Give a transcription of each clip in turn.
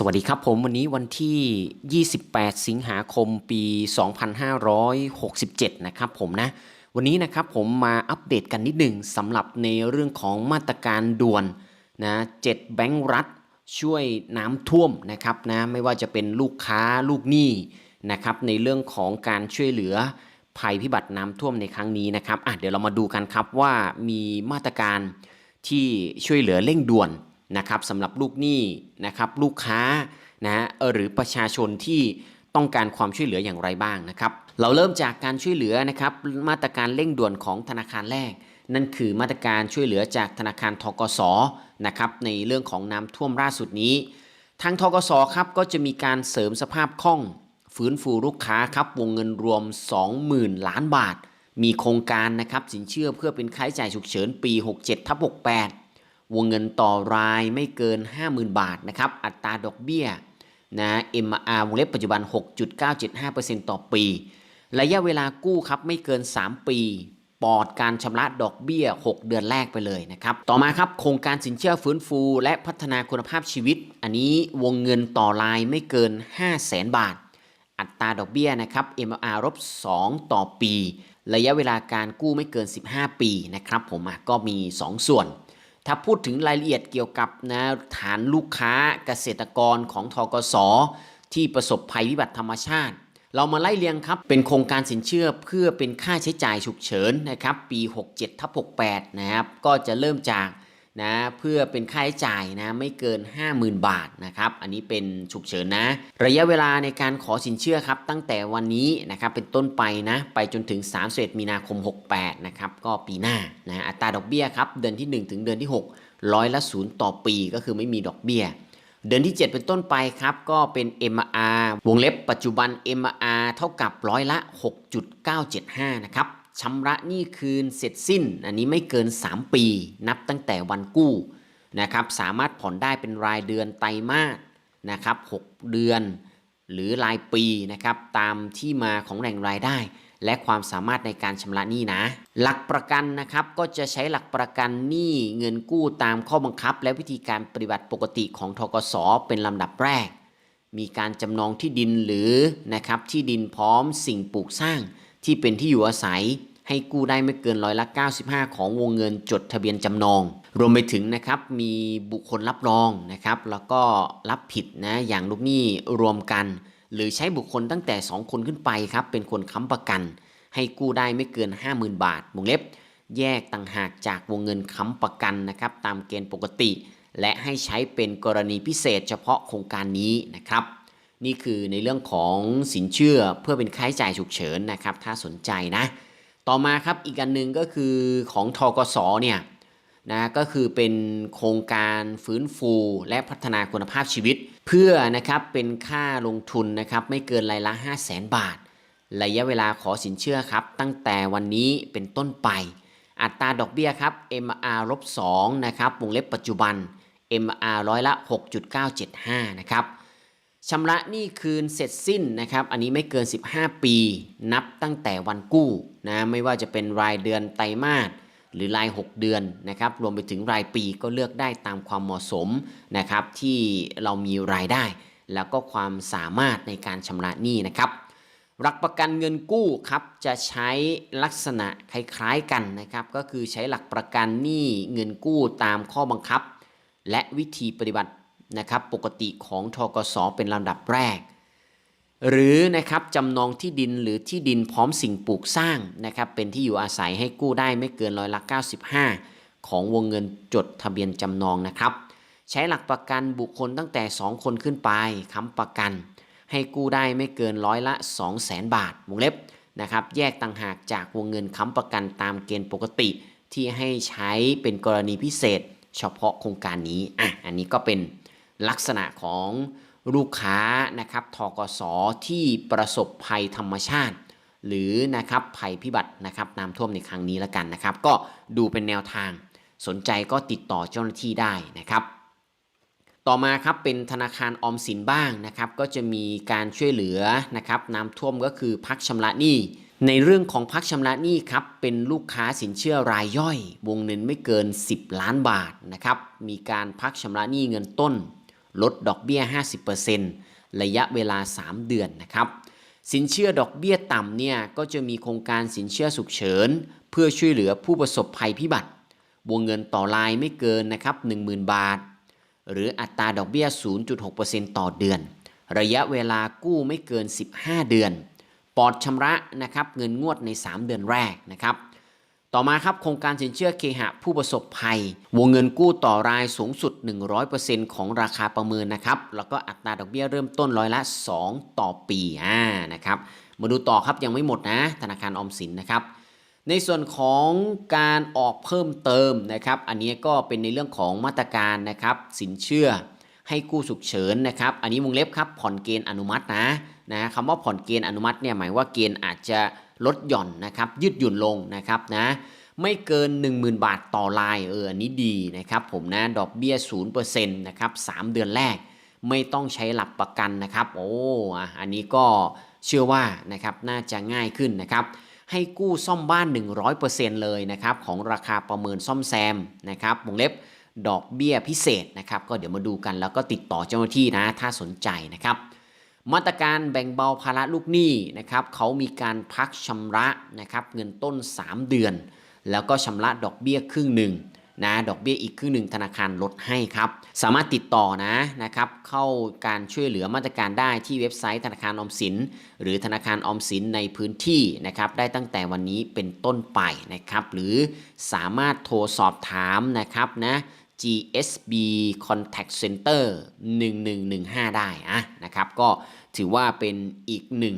สวัสดีครับผมวันนี้วันที่ 28 สิงหาคมปี 2567 นะครับผมนะ วันนี้นะครับผมมาอัปเดตกันนิดหนึ่งสำหรับในเรื่องของมาตรการด่วนนะเจ็ดแบงก์รัฐช่วยน้ำท่วมนะครับนะไม่ว่าจะเป็นลูกค้าลูกหนี้นะครับในเรื่องของการช่วยเหลือภัยพิบัติน้ำท่วมในครั้งนี้นะครับอะเดี๋ยวเรามาดูกันครับว่ามีมาตรการที่ช่วยเหลือเร่งด่วน นะครับสำหรับลูกหนี้นะครับลูกค้านะฮะหรือประชาชนที่ต้องการความช่วยเหลืออย่างไรบ้างนะครับ เราเริ่มจากการช่วยเหลือนะครับมาตรการเร่งด่วนของธนาคารแรก นั่นคือมาตรการช่วยเหลือจากธนาคารทกสนะครับในเรื่องของน้ำท่วมล่าสุดนี้ ทางทกสครับก็จะมีการเสริมสภาพคล่องฟื้นฟูลูกค้าครับวงเงินรวม 20,000 ล้านบาท มีโครงการนะครับสินเชื่อเพื่อเป็นค่าใช้จ่ายฉุกเฉินปี 67ทับ68 วงเงินต่อรายไม่เกิน 50,000 บาทนะครับอัตราดอกเบี้ยนะ MR วงเล็บปัจจุบัน 6.975%ต่อปี ระยะเวลากู้ครับไม่เกิน 3 ปีปลอดการชำระดอกเบี้ย 6 เดือนแรกไปเลยนะครับ ต่อมาครับโครงการสินเชื่อฟื้นฟู และพัฒนาคุณภาพชีวิต อันนี้วงเงินต่อรายไม่เกิน 500,000บาท อัตราดอกเบี้ยนะครับ MR ลบ2ต่อปี ระยะเวลาการกู้ไม่เกิน 15 ปีนะครับผมก็มี 2 ส่วน ถ้าพูดถึงรายละเอียดเกี่ยวกับนะฐานลูกค้าเกษตรกรของทกสที่ประสบภัยวิบัติธรรมชาติ เรามาไล่เรียงครับ เป็นโครงการสินเชื่อเพื่อเป็นค่าใช้จ่ายฉุกเฉินนะครับ ปี 67ทับ68 นะครับ ก็จะเริ่มจาก นะเพื่อเป็นค่าใช้จ่ายนะไม่เกิน 50,000 บาทนะครับอันนี้เป็นฉุกเฉินนะ ระยะเวลาในการขอสินเชื่อครับตั้งแต่วันนี้นะครับเป็นต้นไปนะไปจนถึง31มีนาคม 68นะครับก็ปีหน้านะอัตราดอกเบี้ยครับเดือนที่ 1 ถึงเดือนที่ 6 ร้อยละศูนย์ต่อปีก็คือไม่มีดอกเบี้ยเดือนที่ 7 เป็นต้นไปครับ ก็เป็น MR วงเล็บปัจจุบัน MR เท่ากับร้อยละ 6.975 นะครับ ชำระหนี้คืนเสร็จสิ้น อันนี้ไม่เกิน 3 ปี นับตั้งแต่วันกู้นะครับสามารถผ่อนได้เป็นรายเดือนไตรมาสนะครับ6เดือน หรือรายปีนะครับตามที่มาของแหล่งรายได้ และความสามารถในการชำระหนี้นะ หลักประกันนะครับก็จะใช้หลักประกันหนี้เงินกู้ตามข้อบังคับ และวิธีการปฏิบัติปกติของทกสเป็นลำดับแรก มีการจำนองที่ดินหรือนะครับที่ดินพร้อมสิ่งปลูกสร้างที่เป็นที่อยู่อาศัย ให้กู้ได้ไม่เกินร้อยละ 95 ของวงเงินจดทะเบียนจำนอง รวมไปถึงนะครับมีบุคคลรับรองนะครับแล้วก็รับผิดนะอย่างลูกหนี้รวมกัน หรือใช้บุคคลตั้งแต่ 2 คนขึ้นไปครับเป็นคนค้ำประกัน ให้กู้ได้ไม่เกิน 50,000 บาทวงเล็บ แยกต่างหากจากวงเงินค้ำประกันนะครับตามเกณฑ์ปกติ และให้ใช้เป็นกรณีพิเศษเฉพาะโครงการนี้นะครับนี่คือในเรื่องของสินเชื่อเพื่อเป็นค่าใช้จ่ายฉุกเฉินนะครับ ถ้าสนใจนะ ต่อมาครับอีกอันหนึ่งก็คือของทกสเนี่ยนะก็คือเป็นโครงการฟื้นฟูและพัฒนาคุณภาพชีวิต เพื่อนะครับเป็นค่าลงทุนนะครับไม่เกินรายละ 5 0 0แสนบาท ระยะเวลาขอสินเชื่อครับ ตั้งแต่วันนี้เป็นต้นไป อัตราดอกเบี้ยครับ MR ลบ2นะครับวงเล็บปัจจุบัน MR ร้อยละ 6.975 นะครับ ชำระหนี้คืนเสร็จสิ้นนะครับ อันนี้ไม่เกิน 15 ปี นับตั้งแต่วันกู้นะไม่ว่าจะเป็นรายเดือนไตรมาสหรือราย 6 เดือนนะครับ รวมไปถึงรายปีก็เลือกได้ตามความเหมาะสมนะครับ ที่เรามีรายได้ แล้วก็ความสามารถในการชำระหนี้นะครับหลักประกันเงินกู้ครับจะใช้ลักษณะคล้ายๆกันนะครับ ก็คือใช้หลักประกันหนี้เงินกู้ตามข้อบังคับ และวิธีปฏิบัติ นะครับปกติของทกสเป็นลำดับแรก หรือนะครับจำนองที่ดินหรือที่ดินพร้อมสิ่งปลูกสร้างนะครับเป็นที่อยู่อาศัยให้กู้ได้ไม่เกินร้อยละ95 ของวงเงินจดทะเบียนจำนองนะครับ ใช้หลักประกันบุคคลตั้งแต่ 2 คนขึ้นไปค้ำประกัน ให้กู้ได้ไม่เกินร้อยละ 200,000บาทวงเล็บนะครับแยกต่างหากจากวงเงินค้ำประกันตามเกณฑ์ปกติที่ให้ใช้เป็นกรณีพิเศษ เฉพาะโครงการนี้อะอันนี้ก็เป็น ลักษณะของลูกค้านะครับทกสที่ประสบภัยธรรมชาติ หรือนะครับภัยพิบัตินะครับน้ำท่วมในครั้งนี้แล้วกันนะครับ ก็ดูเป็นแนวทาง สนใจก็ติดต่อเจ้าหน้าที่ได้นะครับ ต่อมาครับเป็นธนาคารออมสินบ้างนะครับ ก็จะมีการช่วยเหลือนะครับน้ำท่วมก็คือพักชำระหนี้ในเรื่องของพักชำระหนี้ครับเป็นลูกค้าสินเชื่อรายย่อย วงเงินไม่เกิน 10 ล้านบาทนะครับมีการพักชำระหนี้เงินต้น ลดดอกเบี้ย 50%ระยะเวลา 3 เดือนนะครับสินเชื่อดอกเบี้ยต่ำเนี่ยก็จะมีโครงการสินเชื่อฉุกเฉิน เพื่อช่วยเหลือผู้ประสบภัยพิบัติ วงเงินต่อรายไม่เกินนะครับ10,000 บาท หรืออัตราดอกเบี้ย 0.6%ต่อเดือน ระยะเวลากู้ไม่เกิน 15 เดือน ปลอดชำระนะครับเงินงวดใน 3 เดือนแรกนะครับ ต่อมาครับโครงการสินเชื่อเคหะผู้ประสบภัย วงเงินกู้ต่อรายสูงสุด 100%ของราคาประเมินนะครับแล้วก็อัตราดอกเบี้ยเริ่มต้นร้อยละ 2 ต่อปีอ่านะครับมาดูต่อครับยังไม่หมดนะ ธนาคารออมสินนะครับ ในส่วนของการออกเพิ่มเติมนะครับ อันนี้ก็เป็นในเรื่องของมาตรการนะครับ สินเชื่อให้กู้ฉุกเฉินนะครับ อันนี้วงเล็บครับผ่อนเกณฑ์อนุมัตินะนะคำว่าผ่อนเกณฑ์อนุมัติเนี่ยหมายว่าเกณฑ์อาจจะ ลดหย่อนนะครับยืดหยุ่นลงนะครับนะไม่เกิน 10,000 บาทต่อรายเอออันนี้ดีนะครับผมนะดอกเบี้ย0%นะครับ3เดือนแรก ไม่ต้องใช้หลักประกันนะครับ โอ้อันนี้ก็เชื่อว่านะครับน่าจะง่ายขึ้นนะครับให้กู้ซ่อมบ้าน 100%เลยนะครับของราคาประเมินซ่อมแซมนะครับวงเล็บดอกเบี้ยพิเศษนะครับก็เดี๋ยวมาดูกันแล้วก็ติดต่อเจ้าหน้าที่นะถ้าสนใจนะครับ มาตรการแบ่งเบาภาระลูกหนี้นะครับเขามีการพักชำระนะครับเงินต้น 3 เดือน แล้วก็ชำระดอกเบี้ยครึ่งหนึ่งนะดอกเบี้ยอีกครึ่งหนึ่งธนาคารลดให้ครับ สามารถติดต่อนะนะครับเข้าการช่วยเหลือมาตรการได้ที่เว็บไซต์ธนาคารออมสิน หรือธนาคารออมสินในพื้นที่นะครับได้ตั้งแต่วันนี้เป็นต้นไปนะครับหรือสามารถโทรสอบถามนะครับนะ GSB Contact Center 1115 ได้อะนะครับ ก็ถือว่าเป็นอีกหนึ่ง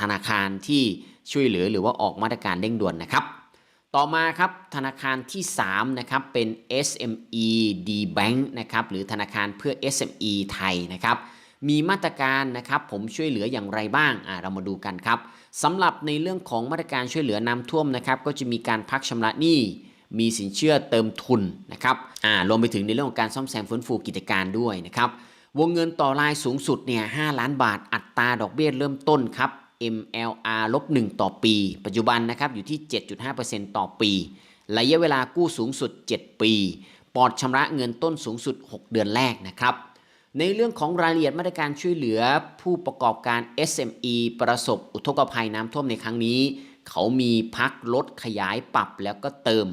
ธนาคารที่ช่วยเหลือหรือว่าออกมาตรการเร่งด่วนนะครับ ต่อมาครับธนาคารที่3นะครับเป็น SME D Bank นะครับหรือธนาคารเพื่อ SME ไทยนะครับมีมาตรการนะครับผมช่วยเหลืออย่างไรบ้างอ่าเรามาดูกันครับสำหรับในเรื่องของมาตรการช่วยเหลือน้ำท่วมนะครับก็จะมีการพักชำระหนี้ มีสินเชื่อเติมทุนนะครับอ่ารวมไปถึงในเรื่องของการซ่อมแซมฟื้นฟูกิจการด้วยนะครับ วงเงินต่อรายสูงสุดเนี่ย5ล้านบาท อัตราดอกเบี้ยเริ่มต้นครับ MLR ลบ1ต่อปี ปัจจุบันนะครับอยู่ที่ 7.5%ต่อปี ระยะเวลากู้สูงสุด 7 ปี ปอดชำระเงินต้นสูงสุด 6 เดือนแรกนะครับในเรื่องของรายละเอียดมาตรการช่วยเหลือผู้ประกอบการ SME ประสบอุทกภัยน้ำท่วมในครั้งนี้ เขามีพักลดขยายปรับแล้วก็เติม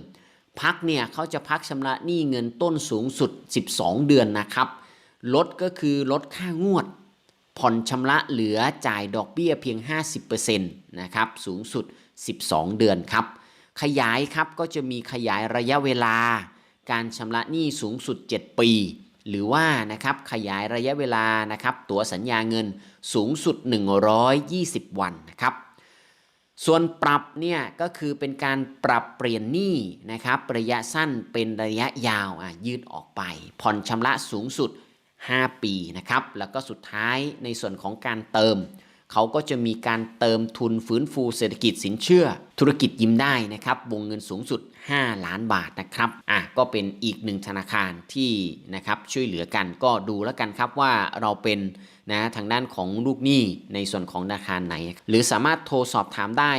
พักเนี่ยเขาจะพักชำระหนี้เงินต้นสูงสุด 12 เดือนนะครับ ลดก็คือลดค่างวด ผ่อนชำระเหลือจ่ายดอกเบี้ยเพียง 50%นะครับสูงสุด 12 เดือนครับ ขยายครับก็จะมีขยายระยะเวลา การชำระหนี้สูงสุด 7 ปี หรือว่านะครับขยายระยะเวลานะครับ ตัวสัญญาเงินสูงสุด 120 วันนะครับ ส่วนปรับเนี่ยก็คือเป็นการปรับเปลี่ยนหนี้นะครับระยะสั้นเป็นระยะยาวอะยืดออกไป ผ่อนชำระสูงสุด 5 ปีนะครับแล้วก็สุดท้ายในส่วนของการเติม เขาก็จะมีการเติมทุนฟื้นฟูเศรษฐกิจสินเชื่อ ธุรกิจยิ้มได้นะครับวงเงินสูงสุด 5 ล้านบาทนะครับอะก็เป็นอีกหนึ่งธนาคารที่นะครับช่วยเหลือกันก็ดูแล้วกันครับว่าเราเป็นนะทางด้านของลูกหนี้ในส่วนของธนาคารไหน หรือสามารถโทรสอบถามได้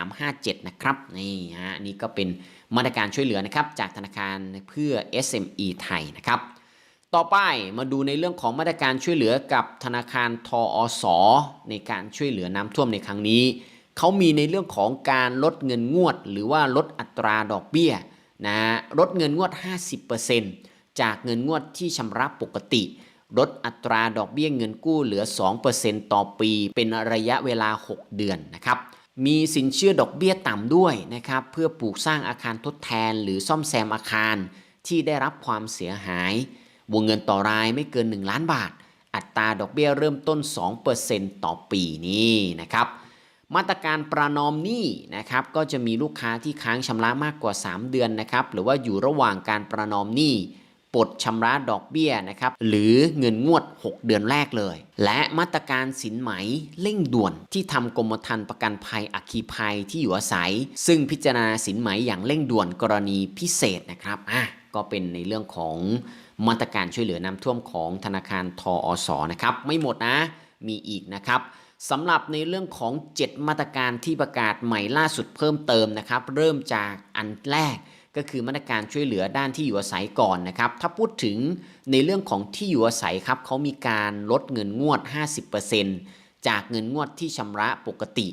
1357 นะครับนี่ฮะนี่ก็เป็นมาตรการช่วยเหลือนะครับจากธนาคารเพื่อ SME ไทยนะครับต่อไปมาดูในเรื่องของมาตรการช่วยเหลือกับธนาคารทอสในการช่วยเหลือน้ำท่วมในครั้งนี้ เขามีในเรื่องของการลดเงินงวด หรือว่าลดอัตราดอกเบี้ยนะลดเงินงวด 50%จากเงินงวดที่ชำระปกติ ลดอัตราดอกเบี้ยเงินกู้เหลือ 2%ต่อปี เป็นระยะเวลา 6 เดือนนะครับ มีสินเชื่อดอกเบี้ยต่ำด้วยนะครับเพื่อปลูกสร้างอาคารทดแทน หรือซ่อมแซมอาคารที่ได้รับความเสียหาย วงเงินต่อรายไม่เกิน 1 ล้านบาท อัตราดอกเบี้ยเริ่มต้น 2%ต่อปีนี่นะครับ มาตรการประนอมหนี้นะครับก็จะมีลูกค้าที่ค้างชำระมากกว่า 3 เดือนนะครับหรือว่าอยู่ระหว่างการประนอมหนี้ปลดชำระดอกเบี้ยนะครับหรือเงินงวด 6 เดือนแรกเลย และมาตรการสินไหมเร่งด่วนที่ทำกรมธรรม์ประกันภัยอัคคีภัยที่อยู่อาศัย ซึ่งพิจารณาสินไหมอย่างเร่งด่วนกรณีพิเศษนะครับอะก็เป็นในเรื่องของมาตรการช่วยเหลือน้ำท่วมของธนาคารทอสนะครับ ไม่หมดนะมีอีกนะครับ สำหรับในเรื่องของ 7 มาตรการที่ประกาศใหม่ล่าสุดเพิ่มเติมนะครับ เริ่มจากอันแรกก็คือมาตรการช่วยเหลือด้านที่อยู่อาศัยก่อนนะครับ ถ้าพูดถึงในเรื่องของที่อยู่อาศัยครับเขามีการลดเงินงวด 50%จากเงินงวดที่ชำระปกติ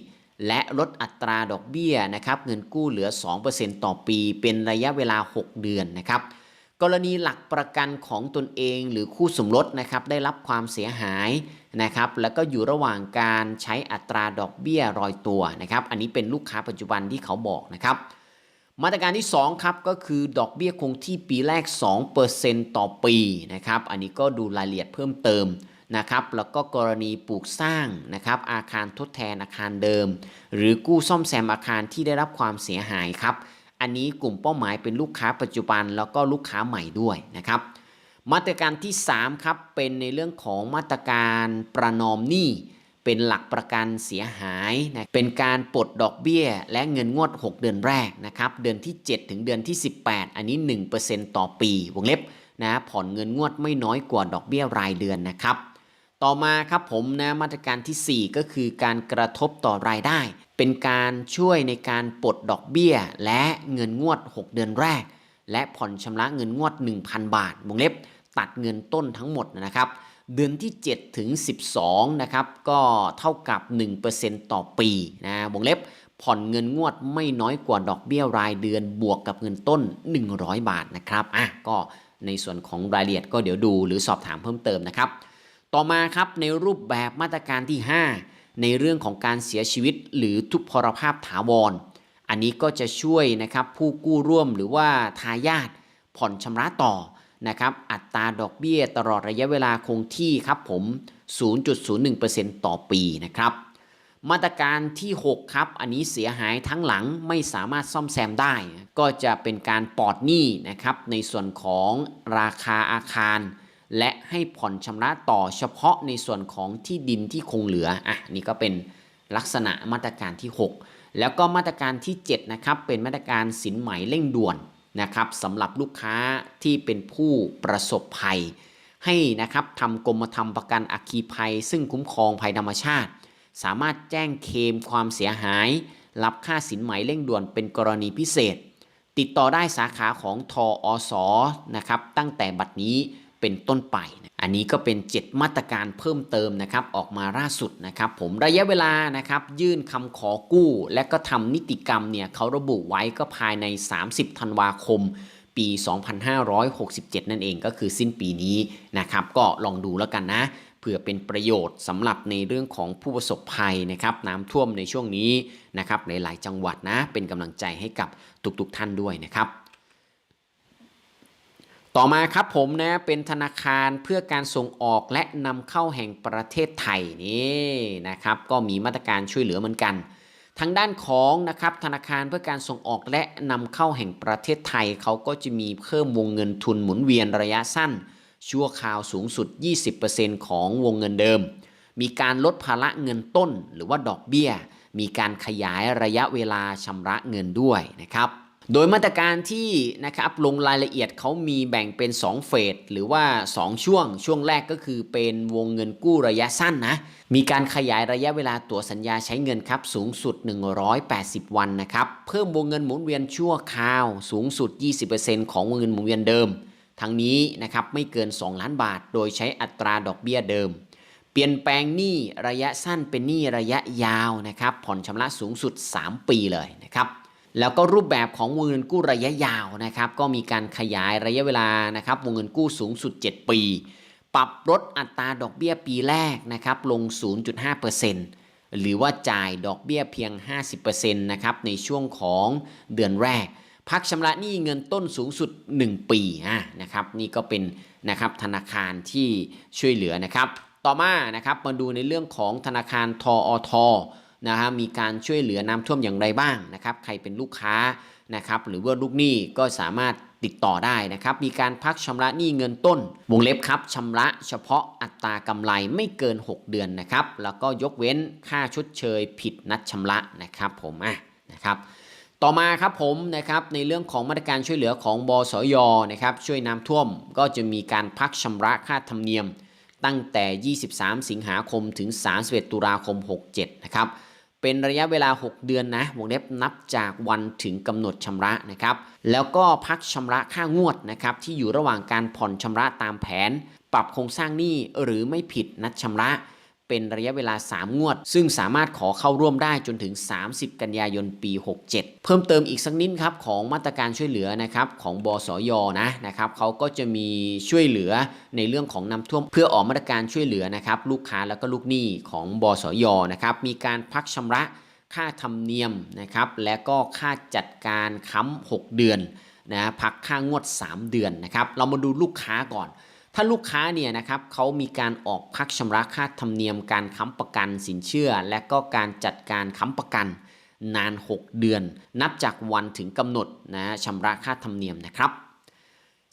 และลดอัตราดอกเบี้ยนะครับ เงินกู้เหลือ 2%ต่อปี เป็นระยะเวลา 6 เดือนนะครับ กรณีหลักประกันของตนเองหรือคู่สมรสนะครับได้รับความเสียหายนะครับแล้วก็อยู่ระหว่างการใช้อัตราดอกเบี้ยรอยตัวนะครับอันนี้เป็นลูกค้าปัจจุบันที่เขาบอกนะครับ มาตรการที่2ครับก็คือดอกเบี้ยคงที่ปีแรก 2%ต่อปีนะครับอันนี้ก็ดูรายละเอียดเพิ่มเติมนะครับแล้วก็กรณีปลูกสร้างนะครับอาคารทดแทนอาคารเดิม หรือกู้ซ่อมแซมอาคารที่ได้รับความเสียหายครับ อันนี้กลุ่มเป้าหมายเป็นลูกค้าปัจจุบันแล้วก็ลูกค้าใหม่ด้วยนะครับ มาตรการที่ 3 ครับ เป็นในเรื่องของมาตรการประนอมหนี้เป็นหลักประกันเสียหายนะเป็นการปลดดอกเบี้ย และเงินงวด 6 เดือนแรกนะครับเดือนที่ 7 ถึงเดือนที่ 18 อันนี้ 1%ต่อปีวงเล็บนะผ่อนเงินงวดไม่น้อยกว่าดอกเบี้ยรายเดือนนะครับ ต่อมาครับผมนะมาตรการที่ 4 ก็คือการกระทบต่อรายได้ เป็นการช่วยในการปลดดอกเบี้ย และเงินงวด 6 เดือนแรก และผ่อนชำระเงินงวด 1,000 บาทวงเล็บ ตัดเงินต้นทั้งหมดนะครับ เดือนที่ 7 ถึง 12 นะครับ ก็เท่ากับ 1%ต่อปีนะวงเล็บ ผ่อนเงินงวดไม่น้อยกว่าดอกเบี้ยรายเดือนบวกกับเงินต้น 100 บาทนะครับอะก็ในส่วนของรายละเอียดก็เดี๋ยวดูหรือสอบถามเพิ่มเติมนะครับ ต่อมาครับในรูปแบบมาตรการที่ 5 ในเรื่องของการเสียชีวิตหรือทุพพลภาพถาวร อันนี้ก็จะช่วยนะครับผู้กู้ร่วมหรือว่าทายาทผ่อนชำระต่อนะครับอัตราดอกเบี้ยตลอดระยะเวลาคงที่ครับผม 0.01%ต่อปีนะครับมาตรการที่ 6 ครับ อันนี้เสียหายทั้งหลังไม่สามารถซ่อมแซมได้ ก็จะเป็นการปลอดหนี้นะครับในส่วนของราคาอาคาร และให้ผ่อนชำระต่อเฉพาะในส่วนของที่ดินที่คงเหลืออะนี่ก็เป็นลักษณะมาตรการที่ 6 แล้วก็มาตรการที่7นะครับเป็นมาตรการสินไหมเร่งด่วนนะครับสำหรับลูกค้าที่เป็นผู้ประสบภัย ให้นะครับทำกรมธรรม์ประกันอัคคีภัย ซึ่งคุ้มครองภัยธรรมชาติ สามารถแจ้งเคมความเสียหาย รับค่าสินไหมเร่งด่วนเป็นกรณีพิเศษ ติดต่อได้สาขาของทออสนะครับตั้งแต่บัดนี้ เป็นต้นไป อันนี้ก็เป็น 7 มาตรการเพิ่มเติมนะครับออกมาล่าสุดนะครับผมระยะเวลานะครับยื่นคำขอกู้ และก็ทำนิติกรรมเนี่ยเขาระบุไว้ก็ภายใน 30 ธันวาคม ปี 2567 นั่นเองก็คือสิ้นปีนี้นะครับก็ลองดูแล้วกันนะเพื่อเป็นประโยชน์สำหรับในเรื่องของผู้ประสบภัยนะครับน้ำท่วมในช่วงนี้นะครับหลาย ๆ จังหวัดนะเป็นกำลังใจให้กับทุก ๆ ท่านด้วยนะครับ ต่อมาครับผมนะเป็นธนาคารเพื่อการส่งออกและนำเข้าแห่งประเทศไทยนี่นะครับก็มีมาตรการช่วยเหลือเหมือนกัน ทางด้านของนะครับธนาคารเพื่อการส่งออกและนำเข้าแห่งประเทศไทยเขาก็จะมีเพิ่มวงเงินทุนหมุนเวียนระยะสั้น ชั่วคราวสูงสุด 20%ของวงเงินเดิม มีการลดภาระเงินต้นหรือว่าดอกเบี้ย มีการขยายระยะเวลาชำระเงินด้วยนะครับ โดยมาตรการที่นะครับลงรายละเอียดเขามีแบ่งเป็น 2 เฟสหรือว่า 2 ช่วง ช่วงแรกก็คือเป็นวงเงินกู้ระยะสั้นนะ มีการขยายระยะเวลาตัวสัญญาใช้เงินครับ สูงสุด 180 วันนะครับ เพิ่มวงเงินหมุนเวียนชั่วคราว สูงสุด 20%ของวงเงินหมุนเวียนเดิม ทั้งนี้นะครับไม่เกิน 2 ล้านบาท โดยใช้อัตราดอกเบี้ยเดิม เปลี่ยนแปลงหนี้ระยะสั้นเป็นหนี้ระยะยาวนะครับผ่อนชำระสูงสุด 3 ปีเลยนะครับ แล้วก็รูปแบบของวงเงินกู้ระยะยาวนะครับ ก็มีการขยายระยะเวลานะครับ วงเงินกู้สูงสุด 7 ปี ปรับลดอัตราดอกเบี้ยปีแรกนะครับ ลง 0.5%หรือว่าจ่ายดอกเบี้ยเพียง 50%นะครับในช่วงของเดือนแรก พักชำระหนี้เงินต้นสูงสุด 1 ปีนะครับ นี่ก็เป็นนะครับธนาคารที่ช่วยเหลือนะครับ ต่อมานะครับมาดูในเรื่องของธนาคารทออท นะฮะมีการช่วยเหลือน้ำท่วมอย่างไรบ้างนะครับ ใครเป็นลูกค้านะครับหรือว่าลูกหนี้ก็สามารถติดต่อได้นะครับ มีการพักชำระหนี้เงินต้น วงเล็บครับชำระเฉพาะอัตรากำไรไม่เกิน 6 เดือนนะครับ แล้วก็ยกเว้นค่าชดเชยผิดนัดชำระนะครับผมอะนะครับต่อมาครับผมนะครับในเรื่องของมาตรการช่วยเหลือของบสยนะครับช่วยน้ำท่วมก็จะมีการพักชำระค่าธรรมเนียม ตั้งแต่ 23 สิงหาคมถึง 31 ตุลาคม 67 นะครับ เป็นระยะเวลา 6 เดือนนะวงเล็บนับจากวันถึงกำหนดชำระนะครับ แล้วก็พักชำระค่างวดนะครับที่อยู่ระหว่างการผ่อนชำระตามแผน ปรับโครงสร้างหนี้หรือไม่ผิดนัดชำระ เป็นระยะเวลา 3 งวด ซึ่งสามารถขอเข้าร่วมได้จนถึง 30 กันยายนปี 67 เพิ่มเติมอีกสักนิดครับของมาตรการช่วยเหลือนะครับของบสยนะนะครับเขาก็จะมีช่วยเหลือในเรื่องของน้ำท่วม เพื่อออกมาตรการช่วยเหลือนะครับลูกค้าแล้วก็ลูกหนี้ของบสยนะครับมีการพักชำระค่าธรรมเนียมนะครับและก็ค่าจัดการค้ำ6 เดือนนะพักค่างวด 3 เดือนนะครับเรามาดูลูกค้าก่อน ถ้าลูกค้าเนี่ยนะครับเขามีการออกพักชำระค่าธรรมเนียมการค้ำประกันสินเชื่อ และก็การจัดการค้ำประกันนาน 6 เดือน นับจากวันถึงกำหนดนะชำระค่าธรรมเนียมนะครับ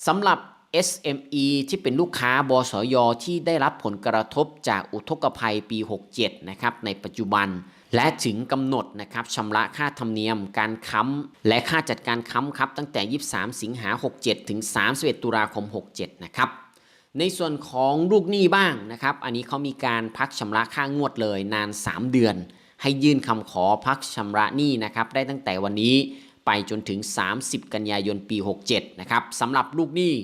สำหรับ SME ที่เป็นลูกค้าบสยที่ได้รับผลกระทบจากอุทกภัยปี 67 นะครับในปัจจุบัน และถึงกำหนดนะครับชำระค่าธรรมเนียม การค้ำและค่าจัดการค้ำครับตั้งแต่ 23 สิงหา 67 ถึง 31 ตุลาคม 67 นะครับ ในส่วนของลูกหนี้บ้างนะครับ อันนี้เขามีการพักชำระค่างวดเลยนาน 3 เดือน ให้ยื่นคำขอพักชำระหนี้นะครับ ได้ตั้งแต่วันนี้ไปจนถึง 30 กันยายนปี 67 นะครับสำหรับลูกหนี้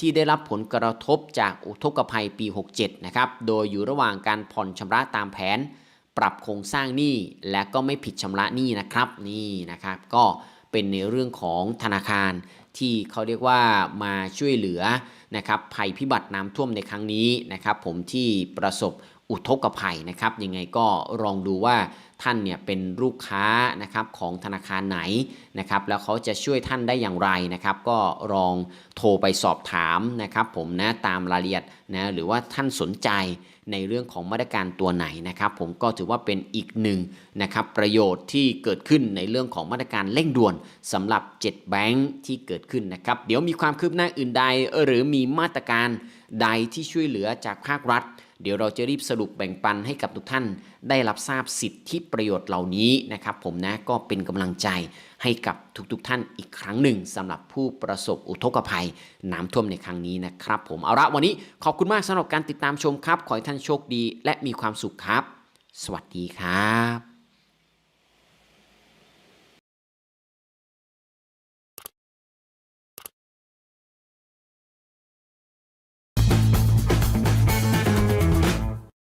ที่ได้รับผลกระทบจากอุทกภัยปี 67 นะครับ โดยอยู่ระหว่างการผ่อนชำระตามแผน ปรับโครงสร้างหนี้และก็ไม่ผิดชำระหนี้นะครับ นี่นะครับ ก็เป็นในเรื่องของธนาคาร ที่เขาเรียกว่ามาช่วยเหลือนะครับภัยพิบัติน้ำท่วมในครั้งนี้นะครับผมที่ประสบ อุทกภัยนะครับยังไงก็ลองดูว่าท่านเนี่ยเป็นลูกค้านะครับของธนาคารไหนนะครับแล้วเขาจะช่วยท่านได้อย่างไรนะครับ ก็ลองโทรไปสอบถามนะครับ ผมนะตามรายละเอียดนะหรือว่าท่านสนใจในเรื่องของมาตรการตัวไหนนะครับ ผมก็ถือว่าเป็นอีกหนึ่งนะครับประโยชน์ที่เกิดขึ้นในเรื่องของมาตรการเร่งด่วนสำหรับ 7 แบงค์ที่เกิดขึ้นนะครับ เดี๋ยวมีความคืบหน้าอื่นใดหรือมีมาตรการ ใดที่ช่วยเหลือจากภาครัฐ เดี๋ยวเราจะรีบสรุปแบ่งปันให้กับทุกท่าน ได้รับทราบสิทธิประโยชน์เหล่านี้นะครับ ผมนะก็เป็นกำลังใจให้กับทุกๆทท่านอีกครั้งหนึ่งสำหรับผู้ประสบอุทกภัยน้ำท่วมในครั้งนี้นะครับ ผมเอาละวันนี้ขอบคุณมากสำหรับการติดตามชมครับ ขอให้ท่านโชคดี และมีความสุขครับ สวัสดีครับ